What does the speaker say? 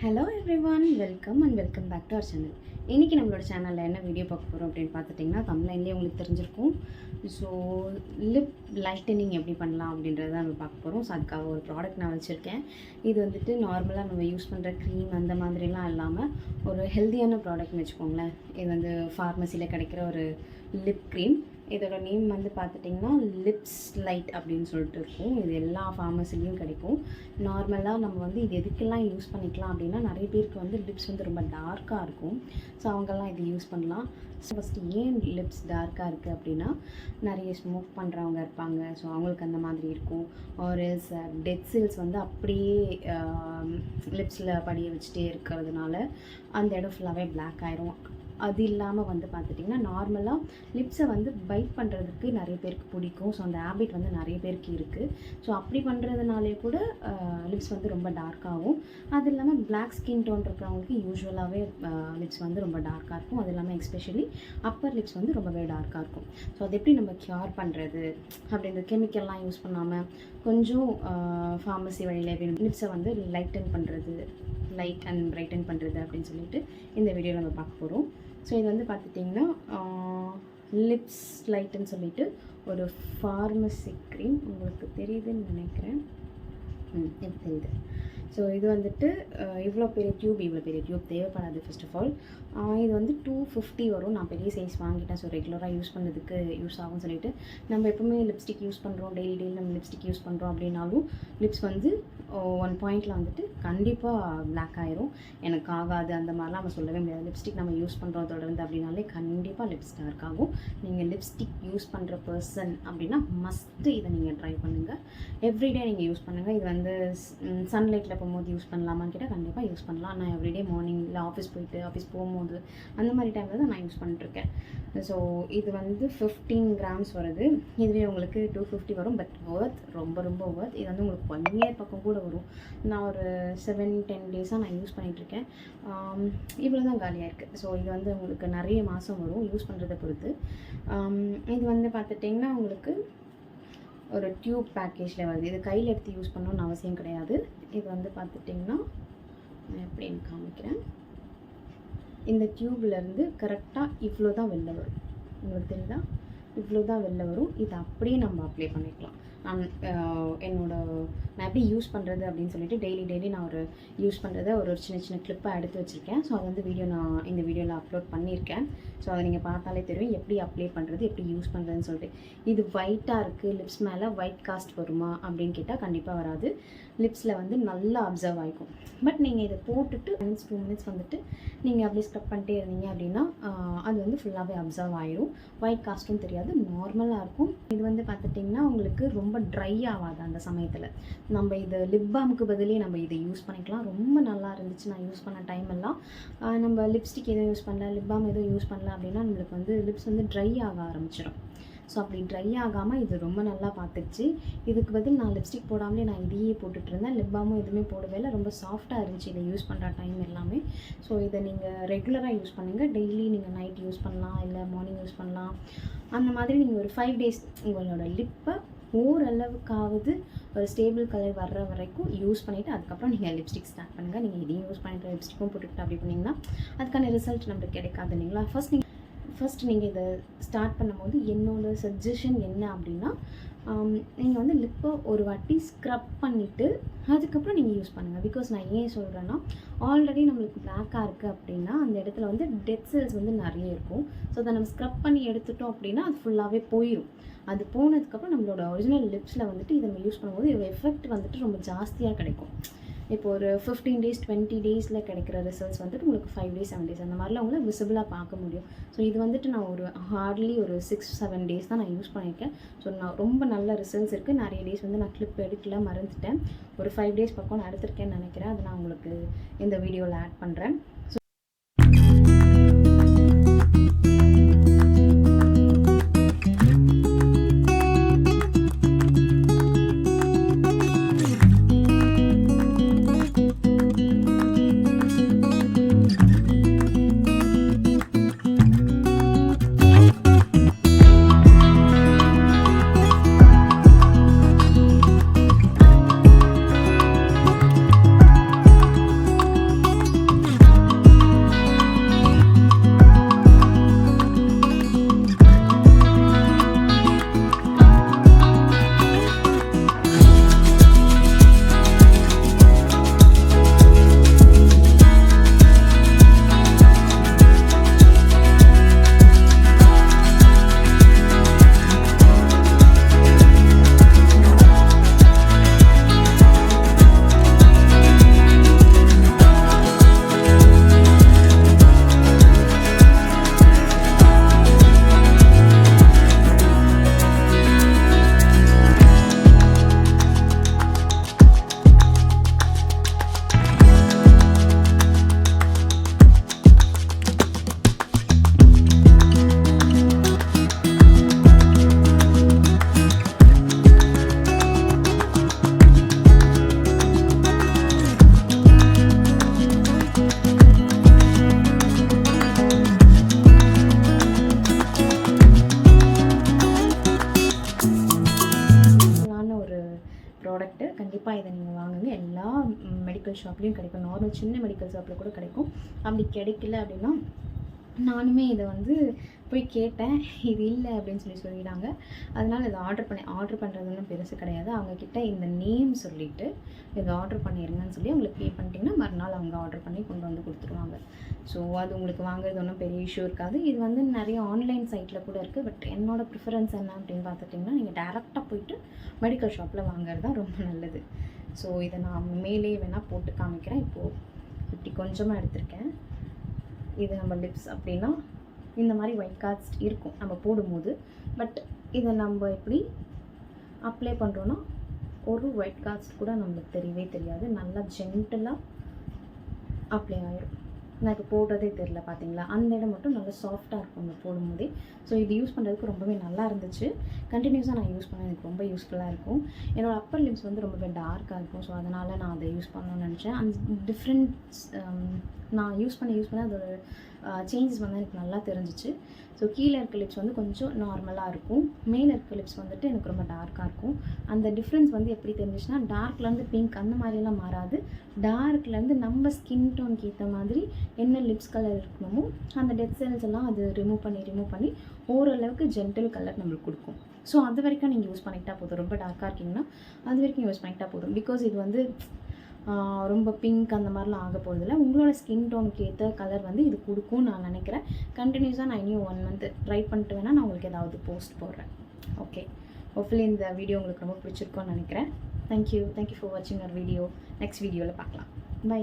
Hello everyone welcome and welcome back to our channel இன்றைக்கி நம்மளோட சேனலில் என்ன வீடியோ பார்க்க போகிறோம் அப்படின்னு பார்த்துட்டிங்கன்னா தமிழ்லேயே உங்களுக்கு தெரிஞ்சிருக்கும். ஸோ லிப் லைட்டனிங் எப்படி பண்ணலாம் அப்படின்றத நம்ம பார்க்க போகிறோம் ஸோ அதுக்காக ஒரு ப்ராடக்ட் நான் வச்சுருக்கேன். இது வந்துட்டு நார்மலாக நம்ம யூஸ் பண்ணுற க்ரீம் அந்த மாதிரிலாம் இல்லாமல் ஒரு ஹெல்த்தியான ப்ராடக்ட்னு வச்சுக்கோங்களேன். இது வந்து ஃபார்மசியில் கிடைக்கிற ஒரு லிப் க்ரீம் இதோட நேம் வந்து பார்த்துட்டிங்கன்னா லிப்ஸ் லைட் அப்படின்னு சொல்லிட்டு இருக்கும். இது எல்லா ஃபார்மசிலையும் கிடைக்கும். நார்மலாக நம்ம வந்து இது எதுக்கெல்லாம் யூஸ் பண்ணிக்கலாம் அப்படின்னா நிறைய பேருக்கு வந்து லிப்ஸ் வந்து ரொம்ப டார்க்காக இருக்கும். ஸோ அவங்கெல்லாம் இது யூஸ் பண்ணலாம். ஸோ ஃபஸ்ட்டு ஏன் லிப்ஸ் டார்க்காக இருக்குது அப்படின்னா நிறைய ஸ்மோக் பண்ணுறவங்க இருப்பாங்க. ஸோ அவங்களுக்கு அந்த மாதிரி இருக்கும். ஆரல்ஸ் டெட் செல்ஸ் வந்து அப்படியே லிப்ஸில் படிய வச்சுட்டே இருக்கிறதுனால அந்த இடம் ஃபுல்லாகவே பிளாக் ஆயிரும். அது இல்லாமல் வந்து பார்த்துட்டிங்கன்னா நார்மலாக லிப்ஸை வந்து பைட் பண்ணுறதுக்கு நிறைய பேருக்கு பிடிக்கும். ஸோ அந்த ஹேபிட் வந்து நிறைய பேருக்கு இருக்குது ஸோ அப்படி பண்ணுறதுனாலே கூட லிப்ஸ் வந்து ரொம்ப டார்க்காகும் அது இல்லாமல் பிளாக் ஸ்கின் டோன் இருக்கிறவங்களுக்கு யூஸ்வலாகவே லிப்ஸ் வந்து ரொம்ப டார்க்காக இருக்கும். அது இல்லாமல் எஸ்பெஷலி அப்பர் லிப்ஸ் வந்து ரொம்பவே டார்க்காக இருக்கும். ஸோ அது எப்படி நம்ம க்யூர் பண்ணுறது அப்படின்ற கெமிக்கல்லாம் யூஸ் பண்ணாமல் கொஞ்சம் ஃபார்மசி வழியில் லிப்ஸை வந்து லைட்டன் பண்ணுறது லைட் அண்ட் பிரைட்டன் பண்ணுறது அப்படின்னு சொல்லிட்டு இந்த வீடியோவில் நம்ம பார்க்க போகிறோம் ஸோ இது வந்து பார்த்துட்டிங்கன்னா லிப்ஸ் லைட்டுன்னு சொல்லிட்டு ஒரு ஃபார்மசி க்ரீம் உங்களுக்கு தெரியுதுன்னு நினைக்கிறேன். ம் எனக்கு தெரியுது ஸோ இது வந்துட்டு இவ்வளோ பெரிய டியூப் இவ்வளோ பெரிய டியூப் தேவைப்படாது ஃபர்ஸ்ட் ஆஃப் ஆல் இது வந்து டூ ஃபிஃப்டி வரும். நான் பெரிய சைஸ் வாங்கிட்டேன். ஸோ ரெகுலராக யூஸ் பண்ணுறதுக்கு யூஸ் ஆகும்னு சொல்லிட்டு நம்ம எப்பவுமே லிப்ஸ்டிக் யூஸ் பண்ணுறோம் டெய்லி டெய்லி நம்ம லிப்ஸ்டிக் யூஸ் பண்ணுறோம் அப்படின்னாலும் லிப்ஸ் வந்து ஒன் பாயிண்டில் வந்துட்டு கண்டிப்பாக பிளாக் ஆயிரும். எனக்கு ஆகாது. அந்த மாதிரிலாம் நம்ம சொல்லவே முடியாது. லிப்ஸ்டிக் நம்ம யூஸ் பண்ணுறோம் தொடர்ந்து அப்படின்னாலே கண்டிப்பாக லிப்ஸ் டார்க் ஆகும். நீங்கள் லிப்ஸ்டிக் யூஸ் பண்ணுற பர்சன் அப்படின்னா மஸ்ட்டு இதை நீங்கள் ட்ரை பண்ணுங்கள் எவ்ரிடே நீங்கள் யூஸ் பண்ணுங்கள் இது வந்து சன்லைட்டில் போகும்போது யூஸ் பண்ணலாமான்னு கேட்டால் கண்டிப்பாக யூஸ் பண்ணலாம். நான் எவ்ரிடே மார்னிங் இல்லை ஆஃபீஸ் போயிட்டு ஆஃபீஸ் போகும்போது அந்த மாதிரி டைமில் தான் நான் யூஸ் பண்ணிட்டுருக்கேன். ஸோ இது வந்து ஃபிஃப்டீன் கிராம்ஸ் வருது இதுவே உங்களுக்கு டூ ஃபிஃப்டி வரும் பட் ஒர்த் ரொம்ப ரொம்ப ஒர்த் இது வந்து உங்களுக்கு ஒன் இயர் பக்கம் கூட வரும். நான் ஒரு செவன் டென் டேஸாக நான் யூஸ் பண்ணிகிட்ருக்கேன் இவ்வளோ தான் காலியாக இருக்குது ஸோ இது வந்து உங்களுக்கு நிறைய மாதம் வரும் யூஸ் பண்ணுறதை பொறுத்து. இது வந்து பார்த்துட்டிங்கன்னா உங்களுக்கு ஒரு டியூப் பேக்கேஜில் வருது. இது கையில் எடுத்து யூஸ் பண்ணணும்னு அவசியம் கிடையாது. இது வந்து பார்த்துட்டிங்கன்னா நான் எப்படின்னு காமிக்கிறேன். இந்த டியூப்லேருந்து கரெக்டாக இவ்வளோ தான் வெளில வரும். உங்களுக்கு தெரியுதா? இவ்வளோ தான் வெளில வரும். இதை அப்படியே நம்ம அப்ளை பண்ணிக்கலாம். நான் uh, என்னோட நான் எப்படி யூஸ் பண்ணுறது அப்படின்னு சொல்லிட்டு டெய்லி டெய்லி நான் ஒரு யூஸ் பண்ணுறத ஒரு ஒரு சின்ன சின்ன கிளிப்பாக எடுத்து வச்சுருக்கேன். ஸோ அதை வந்து வீடியோ நான் இந்த வீடியோவில் அப்லோட் பண்ணியிருக்கேன். ஸோ அதை நீங்கள் பார்த்தாலே தெரியும் எப்படி அப்ளை பண்ணுறது எப்படி யூஸ் பண்ணுறதுன்னு சொல்லிட்டு. இது ஒயிட்டாக இருக்குது லிப்ஸ் மேலே ஒயிட் காஸ்ட் வருமா அப்படின்னு கேட்டால் கண்டிப்பாக வராது. லிப்ஸில் வந்து நல்லா அப்சர்வ் ஆகிக்கும் பட் நீங்கள் இதை போட்டுட்டு மினிட்ஸ் டூ மினிட்ஸ் வந்துட்டு நீங்கள் அப்படியே ஸ்க்ரப் பண்ணிட்டே இருந்தீங்க அப்படின்னா அது வந்து ஃபுல்லாகவே அப்சர்வ் ஆயிரும். ஒயிட் காஸ்ட்டும் தெரியாது நார்மலாக இருக்கும். இது வந்து பார்த்துட்டிங்கன்னா உங்களுக்கு ரொம்ப ட்ரை ஆகாது அந்த சமயத்தில். நம்ம இது லிப் பாமுக்கு பதிலே நம்ம இதை யூஸ் பண்ணிக்கலாம். ரொம்ப நல்லா இருந்துச்சு நான் யூஸ் பண்ண டைம் எல்லாம். நம்ம லிப்ஸ்டிக் எதுவும் யூஸ் பண்ணல லிப் பாம் எதுவும் யூஸ் பண்ணல அப்படின்னா நம்மளுக்கு வந்து லிப்ஸ் வந்து ட்ரை ஆக ஆரம்பிச்சிடும் ஸோ அப்படி ட்ரை ஆகாமல் இது ரொம்ப நல்லா பார்த்துருச்சு. இதுக்கு பதில் நான் லிப்ஸ்டிக் போடாமலே நான் இதையே போட்டுட்ருந்தேன். லிப் பாமும் எதுவுமே போடவே இல்லை. ரொம்ப சாஃப்டாக இருந்துச்சு இதை யூஸ் பண்ணுற டைம் எல்லாமே. ஸோ இதை நீங்கள் ரெகுலராக யூஸ் பண்ணுங்கள் டெய்லி நீங்கள் நைட் யூஸ் பண்ணலாம். இல்லை மார்னிங் யூஸ் பண்ணலாம். அந்த மாதிரி நீங்கள் ஒரு ஃபைவ் டேஸ் உங்களோட லிப்பை ஓரளவுக்காவது ஒரு ஸ்டேபிள் கலர் வர்ற வரைக்கும் யூஸ் பண்ணிவிட்டு அதுக்கப்புறம் நீங்கள் லிப்ஸ்டிக் ஸ்டார்ட் பண்ணுங்கள் நீங்கள் இதையும் யூஸ் பண்ணிட்டு லிப்ஸ்டிக்கும் போட்டுக்கிட்டு அப்படி பண்ணிங்கன்னா அதுக்கான ரிசல்ட் நம்மளுக்கு கிடைக்காது இல்லைங்களா? ஃபஸ்ட் நீங்கள் ஃபஸ்ட் நீங்கள் இதை ஸ்டார்ட் பண்ணும்போது என்னோட சஜஷன் என்ன அப்படின்னா um, நீங்கள் வந்து லிப்பை ஒரு வாட்டி ஸ்க்ரப் பண்ணிவிட்டு அதுக்கப்புறம் நீங்கள் யூஸ் பண்ணுங்கள் பிகாஸ் நான் ஏன் சொல்கிறேன்னா ஆல்ரெடி நம்மளுக்கு பிளாக்காக இருக்குது அப்படின்னா அந்த இடத்துல வந்து டெட் செல்ஸ் வந்து நிறைய இருக்கும். ஸோ அதை நம்ம ஸ்க்ரப் பண்ணி எடுத்துட்டோம் அப்படின்னா அது ஃபுல்லாகவே போயிடும் அது போனதுக்கப்புறம் நம்மளோட ஒரிஜினல் லிப்ஸில் வந்துட்டு இதை நம்ம யூஸ் பண்ணும்போது இதோட எஃபெக்ட் வந்துட்டு ரொம்ப ஜாஸ்தியாக கிடைக்கும். இப்போ ஒரு ஃபிஃப்டீன் டேஸ் டுவெண்ட்டி டேஸில் கிடைக்கிற ரிசல்ட்ஸ் வந்துட்டு உங்களுக்கு ஃபைவ் டேஸ் செவன் டேஸ் அந்த மாதிரிலாம் உங்களை விசிபிளாக பார்க்க முடியும். ஸோ இது வந்துட்டு நான் ஒரு ஹார்ட்லி ஒரு சிக்ஸ் செவன் டேஸ் தான் நான் யூஸ் பண்ணியிருக்கேன். ஸோ நான் ரொம்ப நல்ல ரிசல்ட்ஸ் இருக்குது நிறைய டேஸ் வந்து நான் கிளிப் எடுக்கல மறந்துட்டேன். ஒரு ஃபைவ் டேஸ் பக்கம் நான் எடுத்திருக்கேன்னு நினைக்கிறேன். அதை நான் உங்களுக்கு இந்த வீடியோவில் ஆட் பண்ணுறேன் மெடிக்கல் ஷாப்லேயும் கிடைக்கும். நார்மல் சின்ன மெடிக்கல் ஷாப்பில் கூட கிடைக்கும். அப்படி கிடைக்கல அப்படின்னா நானுமே இதை வந்து போய் கேட்டேன். இது இல்லை அப்படின்னு சொல்லி சொல்லிட்டாங்க. அதனால் இதை ஆர்டர் பண்ணி ஆர்டர் பண்ணுறது ஒன்றும் பெருசு கிடையாது. அவங்கக்கிட்ட இந்த நேம் சொல்லிவிட்டு இதை ஆர்டர் பண்ணிடுங்கன்னு சொல்லி உங்களுக்கு பே பண்ணிட்டீங்கன்னா மறுநாள் அவங்க ஆர்டர் பண்ணி கொண்டு வந்து கொடுத்துருவாங்க. ஸோ அது உங்களுக்கு வாங்குறது ஒன்றும் பெரிய இஷ்யூ இருக்காது. இது வந்து நிறைய ஆன்லைன் சைட்டில் கூட இருக்குது பட் என்னோடய ப்ரிஃபரன்ஸ் என்ன அப்படின்னு பார்த்துட்டிங்கன்னா நீங்கள் டேரெக்டாக போயிட்டு மெடிக்கல் ஷாப்பில் வாங்குறது தான் ரொம்ப நல்லது. ஸோ இதை நான் மேலே வேணால் போட்டு காமிக்கிறேன். இப்போது இப்படி கொஞ்சமாக எடுத்திருக்கேன். இது நம்ம லிப்ஸ் அப்படின்னா இந்த மாதிரி ஒயிட் கார்ட்ஸ் இருக்கும் நம்ம போடும்போது. பட் இதை நம்ம எப்படி அப்ளை பண்ணுறோன்னா ஒரு ஒயிட் கார்ட்ஸ் கூட நம்மளுக்கு தெரியவே தெரியாது. நல்லா ஜென்டலாக அப்ளை ஆகிடும் நான் இப்போ போடுறதே தெரில பார்த்தீங்களா அந்த இடம் மட்டும் நல்லா சாஃப்டாக இருக்கும் நம்ம போடும்போதே. ஸோ இது யூஸ் பண்ணுறதுக்கு ரொம்பவே நல்லா இருந்துச்சு. கண்டினியூஸாக நான் யூஸ் பண்ண எனக்கு ரொம்ப யூஸ்ஃபுல்லாக இருக்கும். என்னோடய அப்பர் லிப்ஸ் வந்து ரொம்பவே டார்க்காக இருக்கும். ஸோ அதனால் நான் அதை யூஸ் பண்ணணும்னு நினச்சேன். அந்த டிஃப்ரெண்ட்ஸ் நான் யூஸ் பண்ண யூஸ் பண்ண அதோட uh, சேஞ்சஸ் வந்து எனக்கு நல்லா தெரிஞ்சிச்சு. ஸோ கீழே இருக்க லிப்ஸ் வந்து கொஞ்சம் நார்மலாக இருக்கும். மேலே இருக்க லிப்ஸ் வந்துட்டு எனக்கு ரொம்ப டார்க்காக இருக்கும். அந்த டிஃப்ரென்ஸ் வந்து எப்படி தெரிஞ்சிச்சுன்னா டார்க்லேருந்து பிங்க் அந்த மாதிரிலாம் மாறாது. டார்க்லேருந்து நம்ம ஸ்கின் டோனுக்கு ஏற்ற மாதிரி என்ன லிப்ஸ் கலர் இருக்கணுமோ அந்த டெத் செல்ஸ் எல்லாம் அது ரிமூவ் பண்ணி ரிமூவ் பண்ணி ஓரளவுக்கு ஜென்டல் கலர் நம்மளுக்கு கொடுக்கும். ஸோ அது வரைக்கும் நீங்கள் யூஸ் பண்ணிக்கிட்டா போதும். ரொம்ப டார்க்காக இருக்கீங்கன்னா அது வரைக்கும் யூஸ் பண்ணிக்கிட்டா போதும். பிகாஸ் இது வந்து ரொம்ப பிங்க் அந்த மாதிரிலாம் ஆக போகிறதில்ல உங்களோட ஸ்கின் டோனுக்கு ஏற்ற கலர் வந்து இது கொடுக்கும்னு நான் நினைக்கிறேன். கண்டினியூஸாக நான் இனியும் ஒன் மந்த் ட்ரை பண்ணிட்டு வேணால் நான் உங்களுக்கு ஏதாவது போஸ்ட் போடுறேன். ஓகே ஹோப்ஃபுல்லி இந்த வீடியோ உங்களுக்கு ரொம்ப பிடிச்சிருக்கோன்னு நினைக்கிறேன். தேங்க்யூ தேங்க்யூ ஃபார் வாட்சிங் அவர் வீடியோ நெக்ஸ்ட் வீடியோவில் பார்க்கலாம். பை